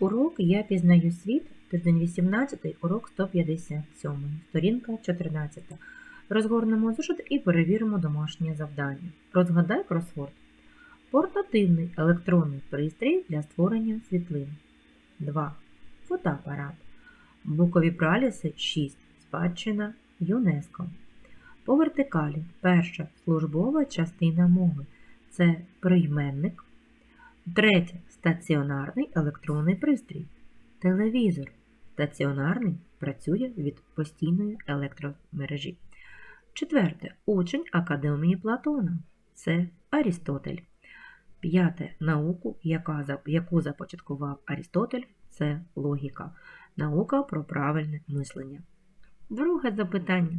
Урок Я пізнаю світ, тиждень 18, урок 157, сторінка 14. Розгорнемо зошит і перевіримо домашнє завдання. Розгадай кросворд. Портативний електронний пристрій для створення світлин. 2. Фотоапарат. Букові праліси 6. Спадщина ЮНЕСКО. По вертикалі перша службова частина мови. Це прийменник. Третє стаціонарний електронний пристрій. Телевізор. Стаціонарний працює від постійної електромережі. Четверте учень Академії Платона. Це Арістотель. П'яте науку, яку започаткував Арістотель, це логіка. Наука про правильне мислення. Друге запитання.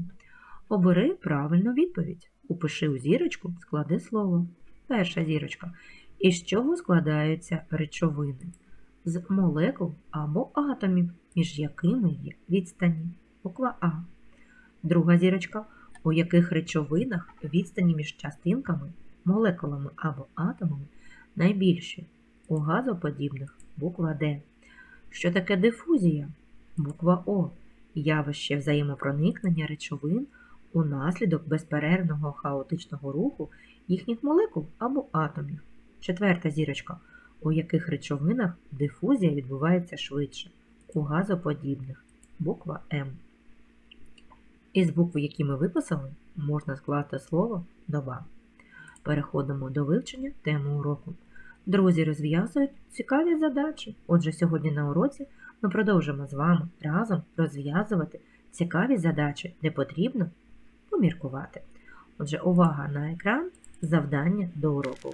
Обери правильну відповідь. Упиши у зірочку, склади слово. Перша зірочка. Із чого складаються речовини? З молекул або атомів, між якими є відстані. Буква А. Друга зірочка. У яких речовинах відстані між частинками, молекулами або атомами найбільші? У газоподібних буква Д. Що таке дифузія? Буква О. Явище взаємопроникнення речовин унаслідок безперервного хаотичного руху їхніх молекул або атомів. Четверта зірочка. У яких речовинах дифузія відбувається швидше? У газоподібних. Буква М. Із букв, які ми виписали, можна скласти слово доба. Переходимо до вивчення теми уроку. Друзі розв'язують цікаві задачі. Отже, сьогодні на уроці ми продовжимо з вами разом розв'язувати цікаві задачі, де потрібно поміркувати. Отже, увага на екран, завдання до уроку.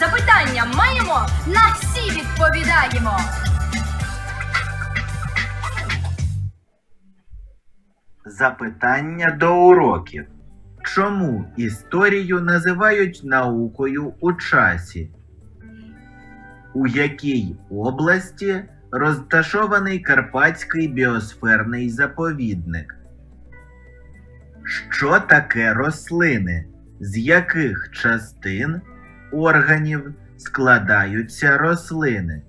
Запитання маємо, на всі відповідаємо. Запитання до уроків. Чому історію називають наукою у часі? У якій області розташований Карпатський біосферний заповідник? Що таке рослини? З яких частин органів складаються рослини?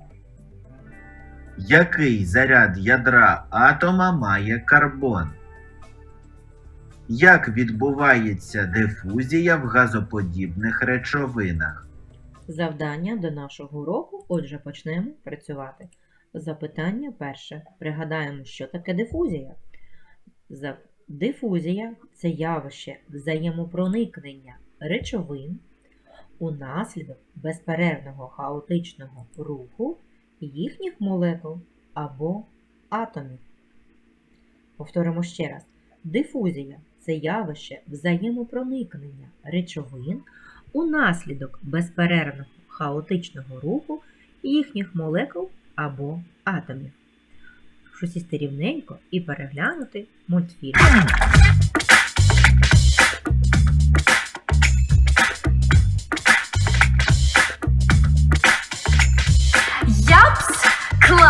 Який заряд ядра атома має карбон? Як відбувається дифузія в газоподібних речовинах? Завдання до нашого уроку, отже, почнемо працювати. Запитання перше. Пригадаємо, що таке дифузія. Дифузія це явище взаємопроникнення речовин унаслідок безперервного хаотичного руху їхніх молекул або атомів. Повторимо ще раз. Дифузія це явище взаємопроникнення речовин унаслідок безперервного хаотичного руху їхніх молекул або атомів. Прошу сісти рівненько і переглянути мультфільм.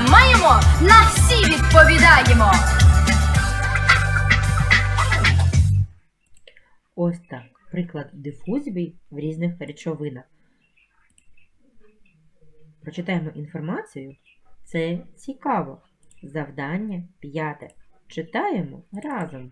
Маємо, на всі відповідаємо. Ось так. Приклад дифузії в різних речовинах. Прочитаємо інформацію. Це цікаво. Завдання п'яте. Читаємо разом.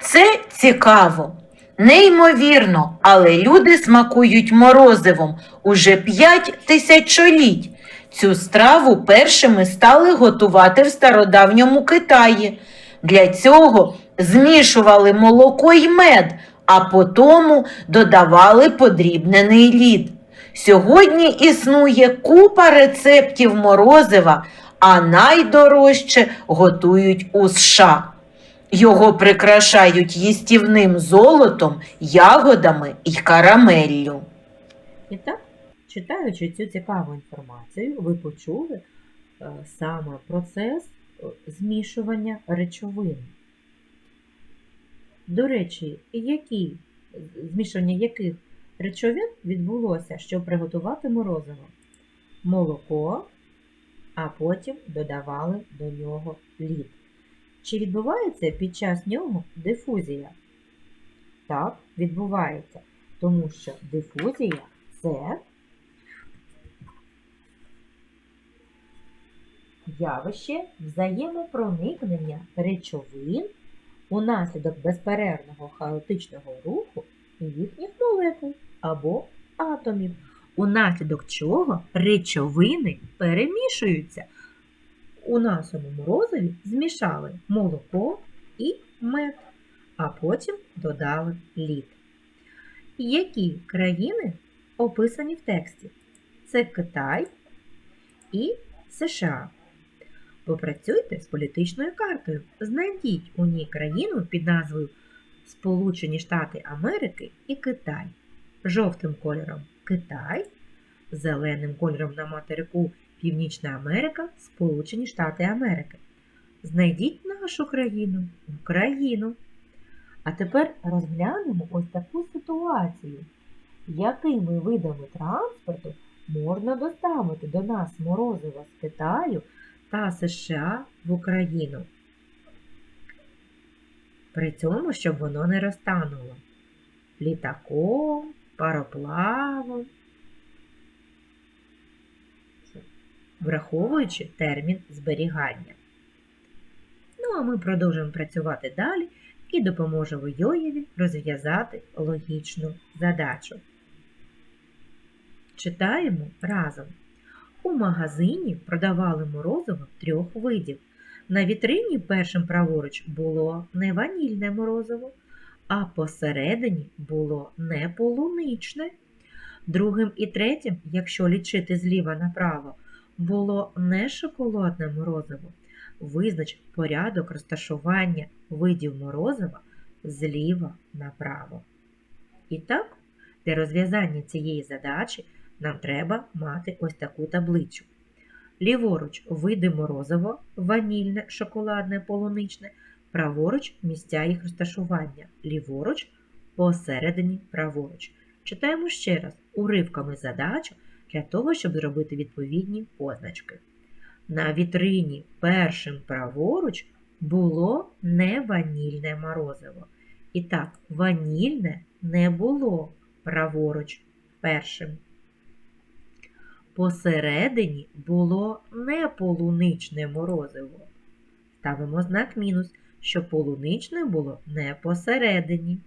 Це цікаво. Неймовірно, але люди смакують морозивом уже п'ять тисячоліть. Цю страву першими стали готувати в стародавньому Китаї. Для цього змішували молоко й мед, а потому додавали подрібнений лід. Сьогодні існує купа рецептів морозива, а найдорожче готують у США. Його прикрашають їстівним золотом, ягодами і карамеллю. І так, читаючи цю цікаву інформацію, ви почули е, саме процес е, змішування речовин. До речі, які змішання яких речовин відбулося, щоб приготувати морозиво? Молоко, а потім додавали до нього лід. Чи відбувається під час нього дифузія? Так, відбувається, тому що дифузія це явище взаємопроникнення речовин унаслідок безперервного хаотичного руху їхніх молекул або атомів, унаслідок чого речовини перемішуються. У нашому морозиві змішали молоко і мед, а потім додали лід. Які країни описані в тексті? Це Китай і США. Попрацюйте з політичною картою. Знайдіть у ній країну під назвою Сполучені Штати Америки і Китай. Жовтим кольором Китай, зеленим кольором на материку Північна Америка, Сполучені Штати Америки. Знайдіть нашу країну, Україну. А тепер розглянемо ось таку ситуацію. Якими видами транспорту можна доставити до нас морозиво з Китаю та США в Україну? При цьому, щоб воно не розтануло. Літаком, пароплавом, враховуючи термін зберігання. Ну, а ми продовжуємо працювати далі і допоможемо Йоєві розв'язати логічну задачу. Читаємо разом. У магазині продавали морозиво трьох видів. На вітрині першим праворуч було не ванільне морозиво, а посередині було не полуничне. Другим і третім, якщо лічити зліва направо, було не шоколадне морозиво. Визнач порядок розташування видів морозива зліва направо. І так, для розв'язання цієї задачі нам треба мати ось таку таблицю. Ліворуч види морозиво, ванільне, шоколадне, полуничне, праворуч місця їх розташування, ліворуч, посередині праворуч. Читаємо ще раз уривками задачу для того, щоб зробити відповідні позначки. На вітрині першим праворуч було не ванільне морозиво. І так, ванільне не було праворуч першим. Посередині було не полуничне морозиво. Ставимо знак мінус, що полуничне було не посередині.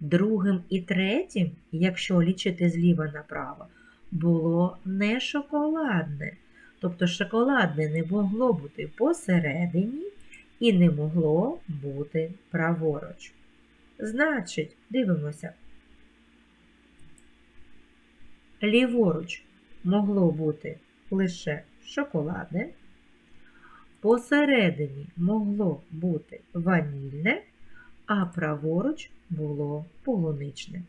Другим і третім, якщо лічити зліва направо, було не шоколадне. Тобто шоколадне не могло бути посередині і не могло бути праворуч. Значить, дивимося. Ліворуч могло бути лише шоколадне, посередині могло бути ванільне, а праворуч було полуничне.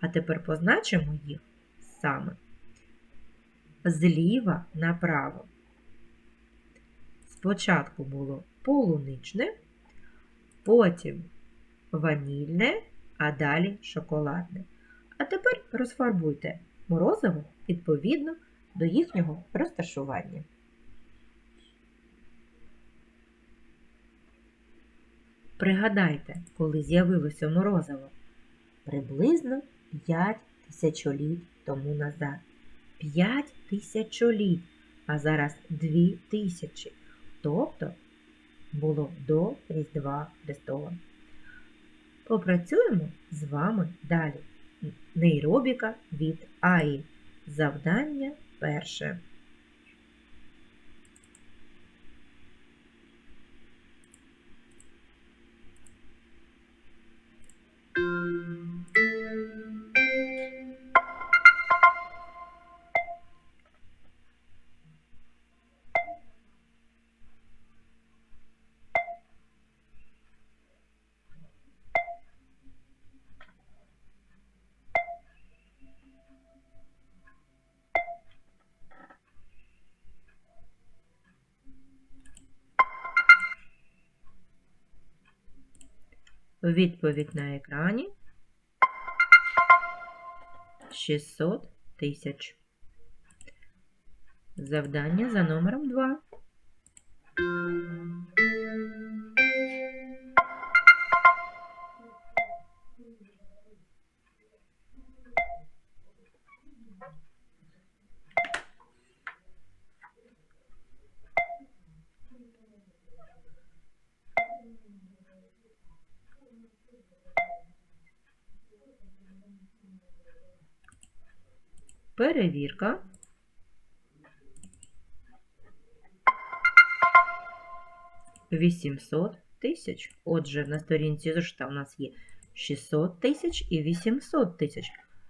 А тепер позначимо їх саме зліва направо. Спочатку було полуничне, потім ванільне, а далі шоколадне. А тепер розфарбуйте морозиво відповідно до їхнього розташування. Пригадайте, коли з'явилося морозиво приблизно 5 тисячоліть тому назад. 5 тисячоліть, а зараз 2 тисячі. Тобто було до Різдва Христова. Попрацюємо з вами далі. Нейробіка від АІ. Завдання перше. Відповідь на екрані 600 тисяч. Завдання за номером 2. Перевірка. Вісімсот тисяч. Отже, на сторінці зошита у нас є 600 тисяч і 800 тисяч.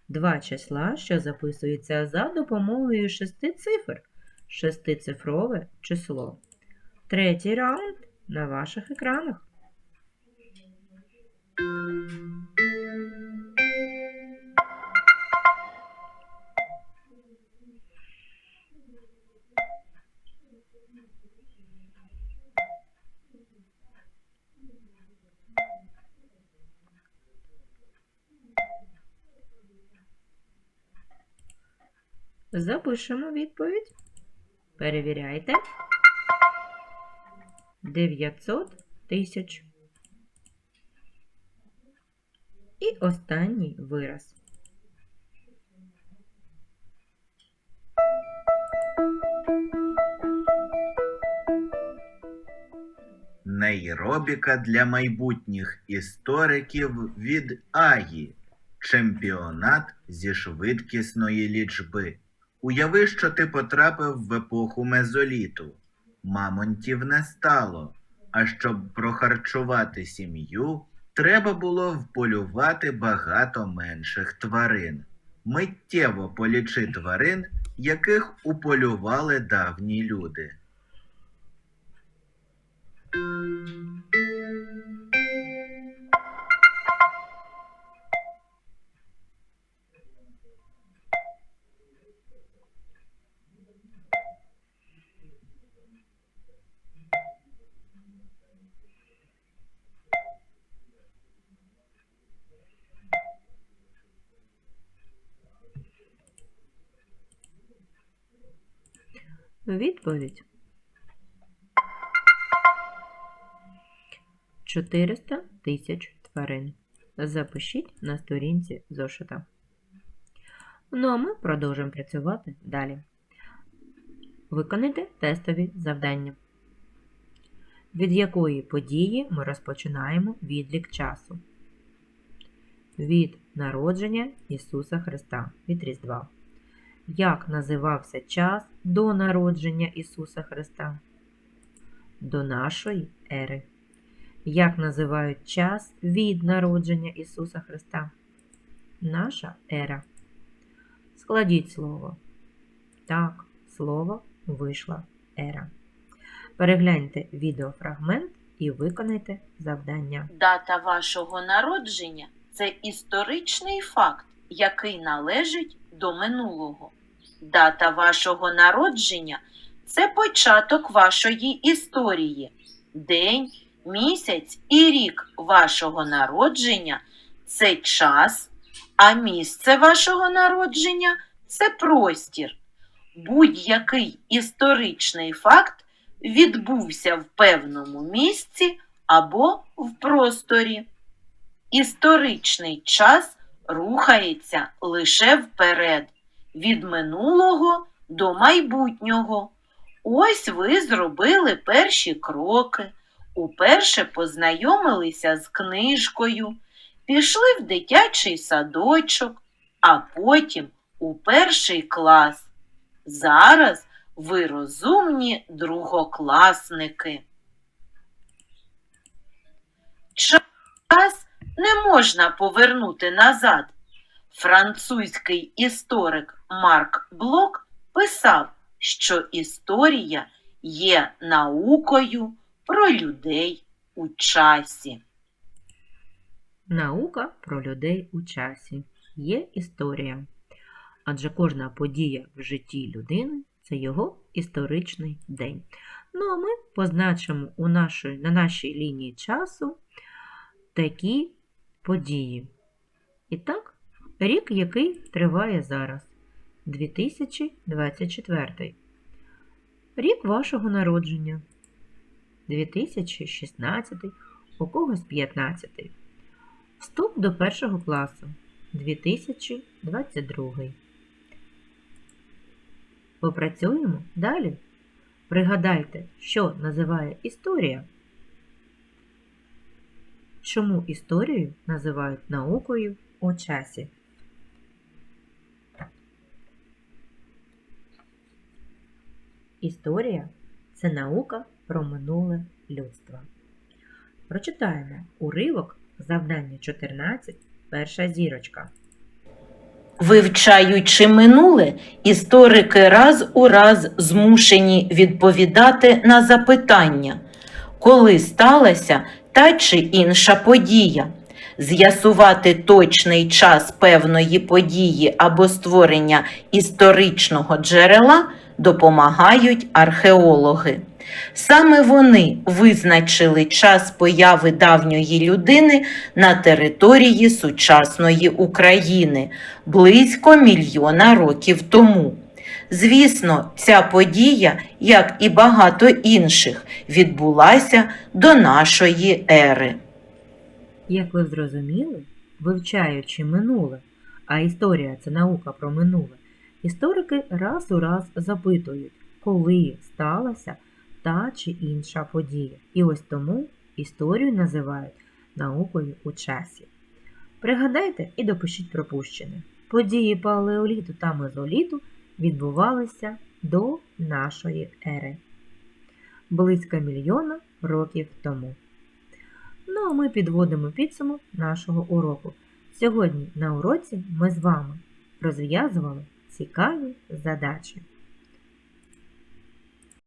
Два числа, що записуються за допомогою шести цифр. Шестицифрове число. Третій раунд на ваших екранах. Запишемо відповідь. Перевіряйте. 900 тисяч. І останній вираз. Нейробіка для майбутніх істориків від АГІ. Чемпіонат зі швидкісної лічби. Уяви, що ти потрапив в епоху мезоліту. Мамонтів не стало. А щоб прохарчувати сім'ю, треба було вполювати багато менших тварин. Миттєво полічи тварин, яких уполювали давні люди. Відповідь. 400 тисяч тварин. Запишіть на сторінці зошита. Ну а ми продовжимо працювати далі. Виконайте тестові завдання. Від якої події ми розпочинаємо відлік часу? Від народження Ісуса Христа від Різдва. Як називався час до народження Ісуса Христа? До нашої ери. Як називають час від народження Ісуса Христа? Наша ера. Складіть слово. Так, слово вийшла ера. Перегляньте відеофрагмент і виконайте завдання. Дата вашого народження це історичний факт, який належить до минулого. Дата вашого народження це початок вашої історії. День, місяць і рік вашого народження це час, а місце вашого народження це простір. Будь-який історичний факт відбувся в певному місці або в просторі. Історичний час рухається лише вперед. від минулого до майбутнього. Ось ви зробили перші кроки, уперше познайомилися з книжкою, пішли в дитячий садочок, а потім у перший клас. Зараз ви розумні другокласники. Час не можна повернути назад. Французький історик Марк Блок писав, що історія є наукою про людей у часі. Наука про людей у часі є історія. Адже кожна подія в житті людини це його історичний день. Ну а ми позначимо у нашої, на нашій лінії часу такі події. І так, рік, який триває зараз 2024. Рік вашого народження 2016, у когось 15. Вступ до першого класу 2022. Попрацюємо далі. Пригадайте, що називає історія. Чому історію називають наукою у часі? Історія це наука про минуле людства. Прочитаємо уривок завдання 14, перша зірочка. Вивчаючи минуле, історики раз у раз змушені відповідати на запитання, коли сталася та чи інша подія, з'ясувати точний час певної події або створення історичного джерела допомагають археологи. Саме вони визначили час появи давньої людини на території сучасної України близько мільйона років тому. Звісно, ця подія, як і багато інших, відбулася до нашої ери. Як ви зрозуміли, вивчаючи минуле, а історія це наука про минуле, історики раз у раз запитують, коли сталася та чи інша подія. І ось тому історію називають наукою у часі. Пригадайте і допишіть пропущене. Події палеоліту та мезоліту відбувалися до нашої ери. Близько мільйона років тому. Ну а ми підводимо підсумок нашого уроку. Сьогодні на уроці ми з вами розв'язували цікаві задачі.